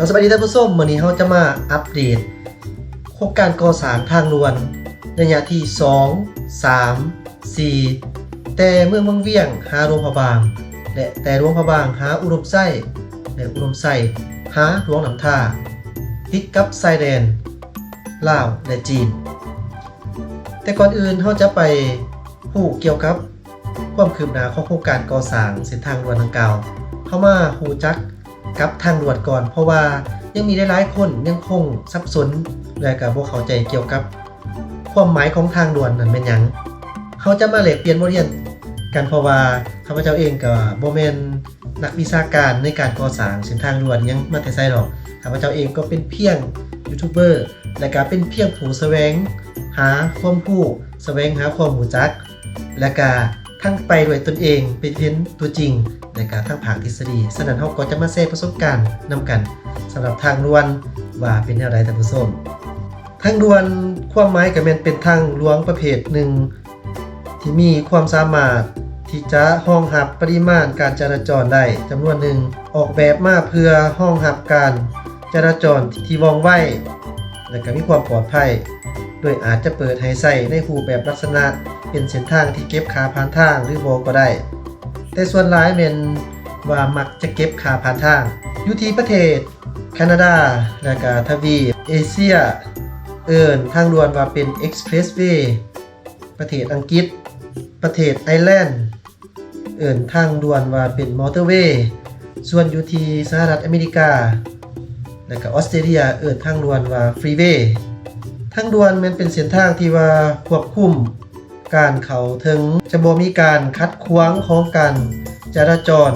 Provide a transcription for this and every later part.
เราสวัสดีท่านผู้ชมวันนี้เราจะมาอัปเดต โครงการก่อสร้างทางด่วนระยะที่ 2 3 4 แต่เมืองบางเวียงหาหลวงพระบางและแต่หลวงพระบางหาอุดมไส้และอุดมไส้หาหลวงหนำท่าติดกับชายแดนลาวและจีน แต่ก่อนอื่นเราจะไปหู้เกี่ยวกับความคืบหน้าของโครงการก่อสร้างเส้นทางด่วนดังกล่าวเข้ามาหูจัก กับทางด่วนก่อน เพราะว่ายังมีหลายๆคนยังคงสับสนและก็บ่เข้าใจเกี่ยวกับ ความหมายของทางด่วนนั้นเป็นหยังเขาจะมาแลกเปลี่ยนบทเรียนกันเพราะว่าข้าพเจ้าเองก็บ่แม่นนักวิชาการในการก่อสร้างเส้นทางด่วนยังมาแต่ไสหรอกข้าพเจ้าเองก็เป็นเพียงยูทูบเบอร์และก็เป็นเพียงผู้แสวง หาความรู้แสวงหาความรู้จัก และก็ ทั้งไปด้วยตนเองเป็นเห็นตัวจริงและก็ทั้งภาคทฤษฎีฉะนั้นเฮาก็จะมาแชร์ประสบการณ์นำกันสำหรับทางด่วนว่าเป็นแนวใดท่านผู้ชมทางด่วนความหมายก็แม่นเป็นทางหลวงประเภทหนึ่ง ที่มีความสามารถที่จะห้องหับปริมาณการจราจรได้จำนวนหนึ่งออกแบบมาเพื่อห้องหับการจราจรที่ว่องไวและก็มีความปลอดภัย โดยอาจจะเปิดให้ใส่ในรูปแบบลักษณะ เป็นเส้นทางที่เก็บค่าผ่านทางหรือโบก็ได้ แต่ส่วนหลายแม่นว่ามักจะเก็บค่าผ่านทาง อยู่ที่ประเทศ แคนาดา และก็ทวีปเอเชีย เอิ้นทางด่วนว่าเป็น Expressway ประเทศอังกฤษ ประเทศไอร์แลนด์ เอิ้นทางด่วนว่าเป็นมอเตอร์เวย์ส่วนอยู่ที่สหรัฐอเมริกา และก็ออสเตรเลียเอิ้นทางด่วนว่าฟรีเวย์ทางด่วนมันเป็นเส้นทางที่ว่าควบคุม การเขาถึงจะบ่มีการคัดขวางของการจราจร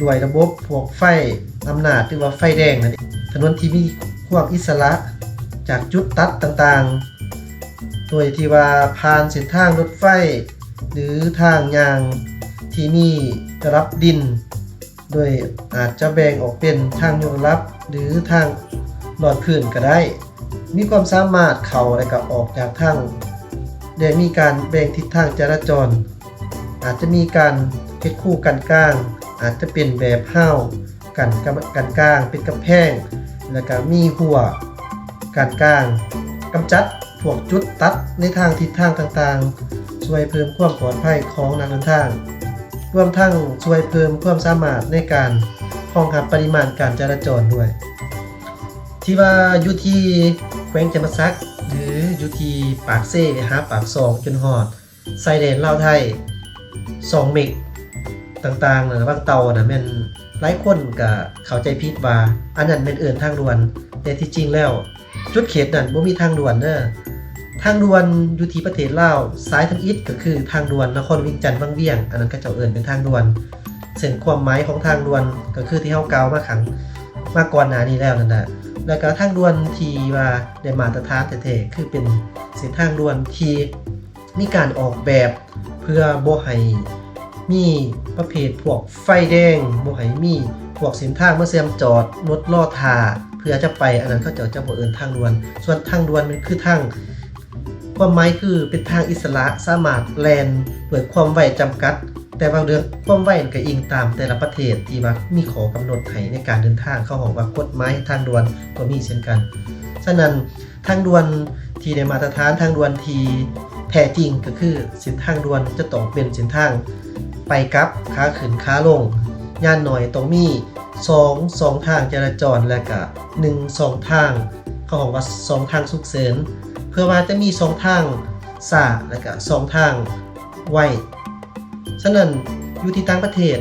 ด้วยระบบพวกไฟอำนาจหรือว่าไฟแดงนั่นเองถนนที่มีความอิสระจากจุดตัดต่างๆ โดยที่ว่าผ่านเส้นทางรถไฟ หรือทางยางที่มีระดับดิน โดยอาจจะแบ่งออกเป็นทางยกรับหรือทางหลอดพื้นก็ได้ มีความสามารถเข้าและก็ออกจากทาง ได้มีการแบ่งทิศทางจราจร อาจจะมีการเฮ็ดคู่กันกลาง อาจจะเป็นแบบห้าวกันกันกลางเป็นกำแพง แล้วก็มีหัวกันกลางกำจัดพวกจุดตัดในทางทิศทางต่างๆ ช่วยเพิ่มความปลอดภัยของนักเดินทางรวมทั้งช่วยเพิ่มความสามารถในการรองรับปริมาณการจราจรด้วย ที่ว่าอยู่ที่แขวงจำปาสัก อยู่ที่ปากเซ่หาปากซองจนหอดไซเดนเล่าไทย2เมกต่างๆนะบางเตานะแม่นหลายคนก็เข้าใจผิดว่าอันนั้นเป็นเอื่นทางด่วน แต่ที่จริงแล้ว จุดเขตนั้นบ่มีทางด่วนเด้อทางด่วนอยู่ที่ประเทศลาวซ้ายทางอิฐก็คือทางด่วนนครวิงจันทน์บางเวียง อันนั้นก็เจ้าเอื่นเป็นทางด่วนเส้นความหมายของทางด่วนก็คือที่เฮากล่าวมาขังมาก่อนหน้านี้แล้วนั่นแหละ แล้วก็ทางด่วนทีว่าได้มาตรฐานแท้ๆคือเป็นเส้นทางด่วนที่มีการออกแบบเพื่อบ่ให้มีประเภทพวกไฟแดงบ่ให้มีพวกเส้นทางเมื่อเสียมจอดรถล่อทาเพื่อจะไปอันนั้นเขาเจะจะบ่เอิ้นทางด่วน ส่วนทางด่วนมันคือทางความหมายคือเป็นทางอิสระสามารถแลนด้วยความไวจำกัด แต่บางเรื่องความไวก็อิงตามแต่ละประเทศที่ว่ามีขอกำหนดให้ในการเดินทางเข้าบอกว่ากฎหมายทางด่วนก็มีเช่นกัน ฉะนั้นทางด่วนที่ในมาตรฐานทางด่วนที่แท้จริงก็คือเส้นทางด่วนจะต้องเป็นเส้นทางไปกลับขาขึ้นขาลงย่านหน่อยต้องมี2 2ทางจราจรและก็1 2ทางเขาบอกว่า 2 ทางสุกเสริญเพื่อว่าจะมี 2 ทางสาและก็2ทางไว ฉะนั้นอยู่ที่ต่างประเทศ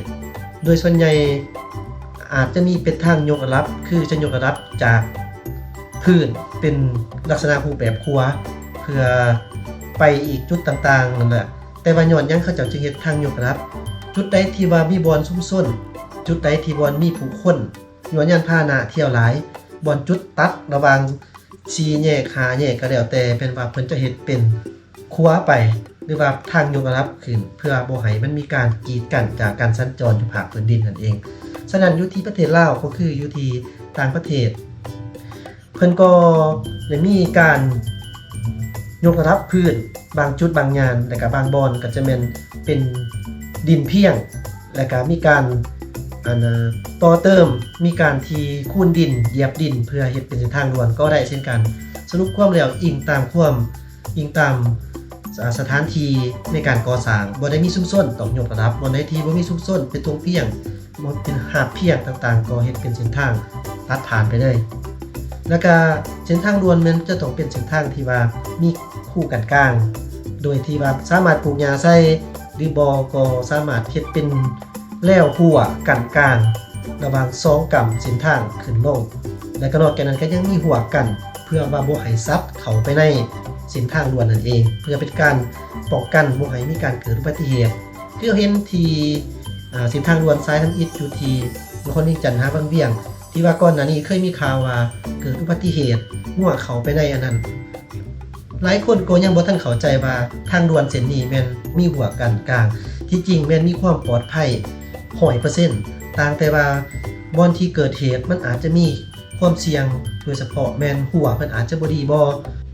โดยส่วนใหญ่อาจจะมีเป็นทางยกระดับ คือจะยกระดับจากพื้นเป็นลักษณะรูปแบบครัว เพื่อไปอีกจุดต่างๆนั่นแหละแต่ว่าย้อนยังเขาเจ้าจึงเฮ็ดทางยกระดับ จุดใดที่ว่ามีบอนซุ่มซ่นจุดใดที่บอนมีผู้คนย้อนยันพาหนะเที่ยวหลายบอนจุดตัดระว่างชีแยกหาแยกก็แล้วแต่เป็นว่าเพิ่นจะเฮ็ดเป็นครัวไป หรือว่าทางยกระดับขึ้น เพื่อบ่ให้มันมีการกีดกันจากการสัญจรอยู่ภาคพื้นดินนั่นเอง ฉะนั้นอยู่ที่ประเทศลาวก็คืออยู่ที่ต่างประเทศ เพิ่นก็ได้มีการยกระดับพื้นบางจุดบางงานและก็บางบอนก็จะเป็นเป็นดินเพียง และก็มีการอันต่อเติมมีการทีคูนดินเหยียบดิน เพื่อเฮ็ดเป็นเส้นทางด่วนก็ได้เช่นกัน สรุปความแล้วอิงตามความอิงตาม สถานที่ในการก่อสร้างบ่ได้มีซุ่มซ่นต้องยกระดับบ่ได้ที่บ่มีซุ่มซ่นเป็นตรงเพียงบ่เป็นหาดเพียงต่างๆก็เฮ็ดเป็นเส้นทางตัดผ่านไปเลย แล้วก็เส้นทางด่วนมันจะต้องเป็นเส้นทางที่ว่ามีคู่กันกลาง โดยที่ว่าสามารถปลูกหญ้าใส่หรือบอก็สามารถเฮ็ดเป็นแล้วหัวกันกลางระหว่างสองกำเส้นทางขึ้นลงและก็นอกจากนั้นก็ยังมีหัวกันเพื่อว่าบ่ให้ซัดเข้าไปใน เส้นทางด่วนนั่นเอง เพื่อเป็นการป้องกันบ่ให้มีการเกิดอุบัติเหตุคือเห็นที่เส้นทางด่วนซ้ายทางอิฐอยู่ที่นครนิจันทร์หาบางเวียง ที่ว่าก่อนหน้านี้เคยมีข่าวว่าเกิดอุบัติเหตุหัวเขาไปในอันนั้นหลายคนก็ยังบ่ทันเข้าใจว่าทางด่วนเส้นนี้แม่นมีหัวกันกลาง ที่จริงแม่นมีความปลอดภัย100%ต่างแต่ว่าบอนที่เกิดเหตุมันอาจจะมีความเสี่ยงโดยเฉพาะแมนหัวเพิ่นอาจจะบดีบ่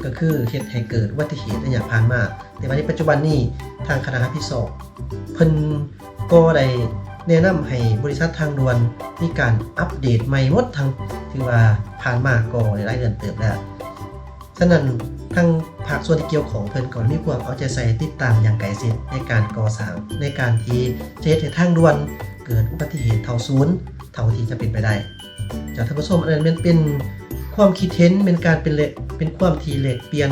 ก็คือเฮ็ดให้เกิดอุบัติเหตุในอย่างผ่านมา แต่ว่าในปัจจุบันนี้ทางคณะพิศอกเพิ่นก็ได้แนะนำให้บริษัททางด่วนมีการอัปเดตใหม่หมดทั้งที่ว่าผ่านมาก็หลายเดือนเติบแล้วฉะนั้นทางภาคส่วนที่เกี่ยวของเพิ่นก่อนมีความเอาใจใส่ติดตามอย่างไกลชิดในการก่อสร้างในการที่จะเฮ็ดให้ทางด่วนเกิดอุบัติเหตุเท่าศูนย์เท่าที่จะเป็นไปได้จากท่านผู้ชมอันนั้นเป็น ความคิดเห็นเป็นการเป็นเลเป็นความทีเหล็กเปลี่ยน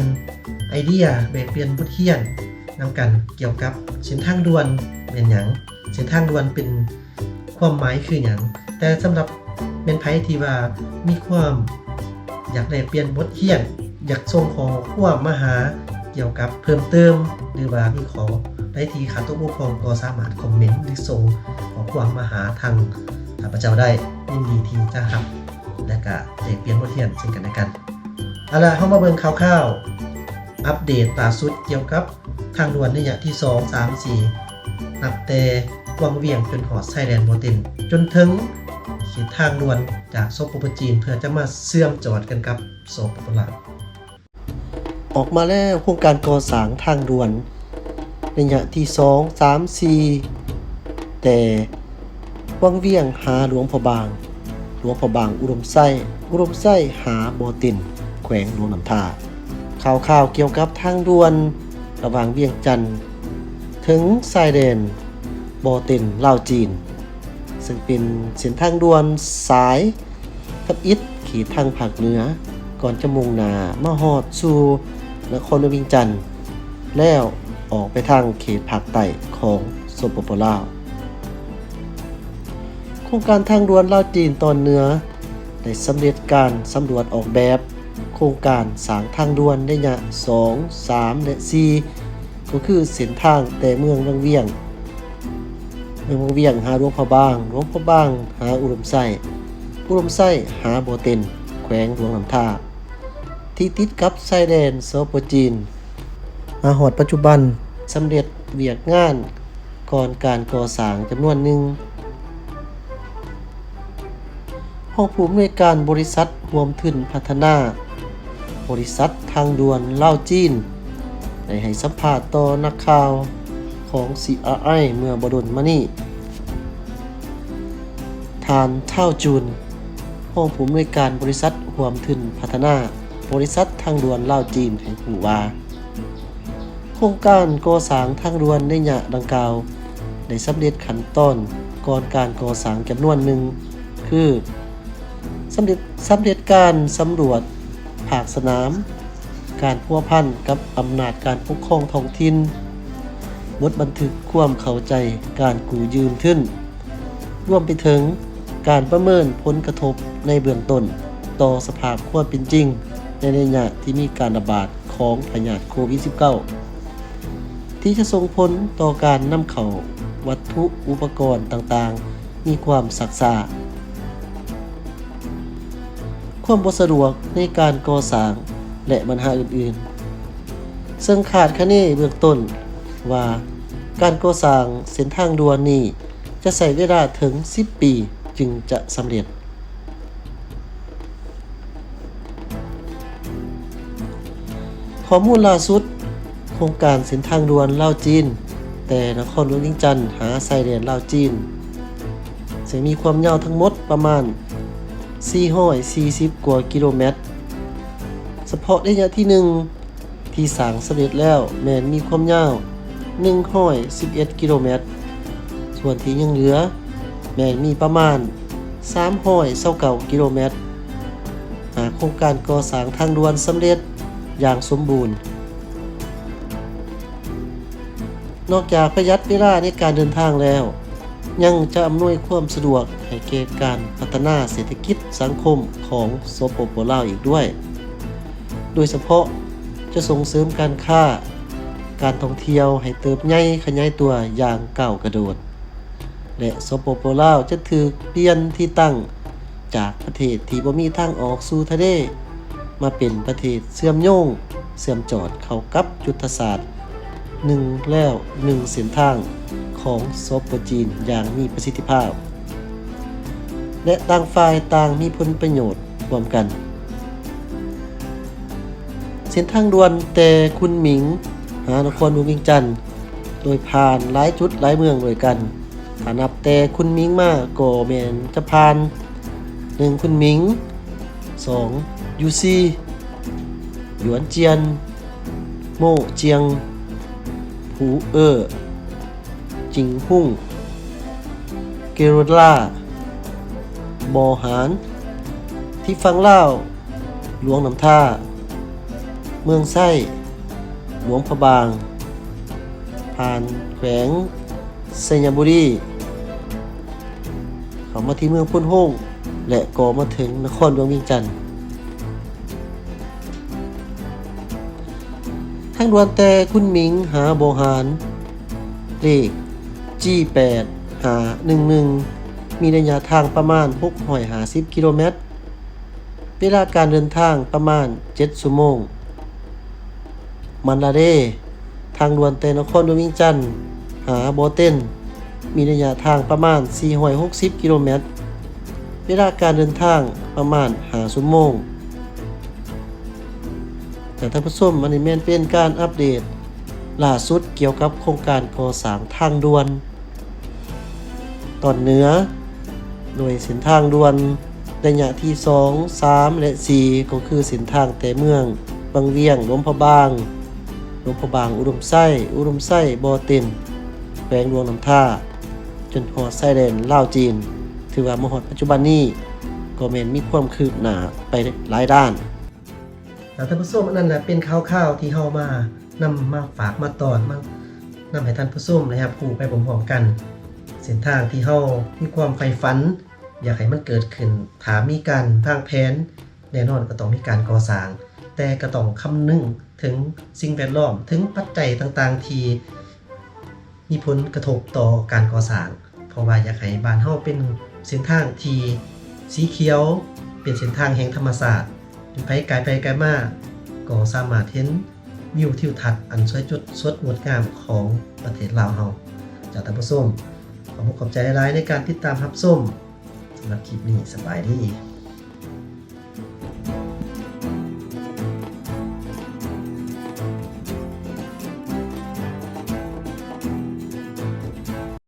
ไอเดียแบกเปลี่ยนบทเรียนนำกันเกี่ยวกับเส้นทางด่วนเป็นหยังเส้นทางด่วนเป็นความหมายคือหยังแต่สำหรับเป็นไผที่ว่ามีความอยากได้เปลี่ยนบทเรียน อยากส่งขอความมหาเกี่ยวกับเพิ่มเติม หรือว่ามีขอได้ที่ขาตัวผู้ครองก็สามารถคอมเมนต์หรือส่งขอความมาหาทางข้าพเจ้าได้ยินดีที่จะรับ และก็ได้เปลี่ยนบทเรียนซึ่งกันและกันเอาล่ะเฮามาเบิ่งคร่าวๆ อัปเดตล่าสุดเกี่ยวกับทางด่วนในระยะที่ 2 3 4 นับแต่วังเวียงจนหอดไซแลนด์โมเตนจนถึงเขตทางด่วนจากโซปโปจีน เพื่อจะมาเชื่อมจอดกันกับโซปปลาวออกมาแล้วโครงการก่อสร้างทางด่วนในระยะที่ 2 3 4 แต่วังเวียงหาหลวงพระบาง หลวงพระบางอุดมไส้อุดมไส้หาโบติน แขวงหลวงน้ำท่าข่าวข่าวเกี่ยวกับทางด่วน ระหว่างเวียงจันทร์ถึงชายแดนโบตินลาวจีน ซึ่งเป็นเส้นทางด่วนสายทับอิฐขีดทางภาคเหนือ ก่อนจะมุ่งหน้ามาฮอดสู่นครเวียงจันทร์แล้วออกไปทางเขตภาคใต้ของสปปลาว โครงการทางด่วนลาวจีนตอนเหนือ ได้สำเร็จการสำรวจออกแบบ โครงการสางทางด่วนในระยะ2 3 และ 4 ก็คือเส้นทางแต่เมืองวังเวียง เมืองวังเวียงหาหลวงพะบางหลวงพะบางหาอุดมไส้อุดมไส้หาโบเต็นแขวงหลวงลำท่าที่ติดกับชายแดนโซโปจีนมาหอดปัจจุบันสำเร็จเวียกงานก่อนการก่อสร้างจำนวนหนึ่ง ห้องผู้อำนวยการบริษัทรวมทุนพัฒนา บริษัททางด่วนเล่าจีนได้ให้สัมภาษณ์ต่อนักข่าวของ CRI เมื่อบดลมานี่ทานเท่าจูน ห้องผู้อำนวยการบริษัทรวมทุนพัฒนา บริษัททางด่วนเล่าจีนให้ผู้ว่าโครงการก่อสร้างทางด่วนในยะดังกล่าวได้สำเร็จขั้นตอนก่อนการก่อสร้างจำนวนหนึ่งคือ สำเร็จสำเร็จการสำรวจภาคสนาม การพัวพันกับอำนาจการปกครองท้องถิ่นบทบันทึกความเข้าใจการกู้ยืนขึ้น รวมไปถึงการประเมินผลกระทบในเบื้องต้น ต่อสภาพความเป็นจริง ในระยะที่มีการระบาดของพยาธิโควิด -19 ที่จะส่งผลต่อการนำเข้าวัตถุอุปกรณ์ต่างๆ มีความศักษา ความบ่สะดวกในการก่อสร้างและปัญหาอื่นๆ ซึ่งขาดคะเนเบื้องต้นว่าการก่อสร้างเส้นทางด่วนนี้จะใช้เวลาถึง 10 ปีจึงจะสำเร็จ ข้อมูลล่าสุด โครงการเส้นทางด่วนลาวจีน แต่นครหลวงวิงจันทร์หาไซเดนลาวจีนจะมีความยาวทั้งหมดประมาณ 440 กว่ากิโลเมตร เฉพาะระยะที่ 1 ที่สร้างสำเร็จแล้วแม่นมีความยาว 111 กิโลเมตร ส่วนที่ยังเหลือ แม่นมีประมาณ329กิโลเมตร หากโครงการก่อสร้างทางด่วนสำเร็จอย่างสมบูรณ์ นอกจากประหยัดเวลาในการเดินทางแล้ว ยังจะอำนวยความสะดวกให้แก่การพัฒนาเศรษฐกิจสังคมของสปปลาวอีกด้วย โดยเฉพาะจะส่งเสริมการค้า การท่องเที่ยวให้เติบใหญ่ขยายตัวอย่างก้าวกระโดด และสปปลาวจะถือเปลี่ยนที่ตั้งจากประเทศที่บ่มีทางออกสู่ทะเลมาเป็นประเทศเชื่อมโยงเชื่อมจอดเข้ากับยุทธศาสตร์หนึ่งแล้วหนึ่งเส้นทาง ของสปจีนอย่างมีประสิทธิภาพ และต่างฝ่ายต่างมีผลประโยชน์รวมกัน เส้นทางด่วนแต่คุณหมิงหานครหลวงเวียงจันโดยผ่านหลายจุดหลายเมืองด้วยกันถ้านับแต่คุณหมิงมาก็แมนจะผ่านหนึ่งคุณหมิง 2. ยูซีหยวนเจียน โมเจียง ผูเออ จิงหุ่งเกโรล่าบอหารที่ฟังเล่า หลวงน้ำท่า เมืองไส้ หลวงพระบาง ผ่านแขวงไซยบุรี เขามาที่เมืองพุ่นโฮงและก็มาถึงนครหลวงวียงจันทน์ทางดวนแต่คุณหมิงหาโบหารเลข G8 หา11 มีระยะทางประมาณ650กิโลเมตร เวลาการเดินทางประมาณ 7ชั่วโมง มันลาเดทางด่วนแต่นครหลวงเวียงจันหาโบเต้น มีระยะทางประมาณ 460 กิโลเมตร เวลาการเดินทางประมาณหาชั่วโมงแต่ท่านผู้ชมอันนี้แม่นเป็นการอัปเดต ล่าสุดเกี่ยวกับโครงการก่อสร้างทางด่วน ตอนเหนือ โดยเส้นทางด่วนระยะที่ 2 3 และ 4 ก็คือเส้นทางแต่เมือง บางเวียงหลวงพะบางหลวงพะบางอุดมไส้ อุดมไส้บ่อเต็นแขวงหลวงน้ำท่า จนฮอดไส้แดนลาวจีน ถือว่ามาฮอดปัจจุบันนี้ก็แม่นมีความคืบหน้าไปหลายด้าน แล้วท่านผู้ชมอันนั้นนะเป็นข่าวๆที่เฮามานำมาฝากมาตอนมานำให้ท่านผู้ชมนะครับผู้ไปพร้อมกัน เส้นทางที่เฮามีความใฝ่ฝัน อยากให้มันเกิดขึ้นถามมีการทางแผนแน่นอนก็ต้องมีการก่อสร้าง แต่ก็ต้องคำนึงถึงสิ่งแวดล้อมถึงปัจจัยต่างๆ ที่มีผลกระทบต่อการก่อสร้าง เพราะว่าอยากให้บ้านเฮาเป็นเส้นทางที่สีเขียว เป็นเส้นทางแห่งธรรมศาสตร์ ไปไกลไปไกลมากก็สามารถเห็นวิวทิวทัศน์อันสวยจุดสดงดงามของประเทศลาวเฮาจากท่านผู้ชมขอบคุณขอบใจหลายๆในการติดตามรับส้มสำหรับคลิปนี้สบายดี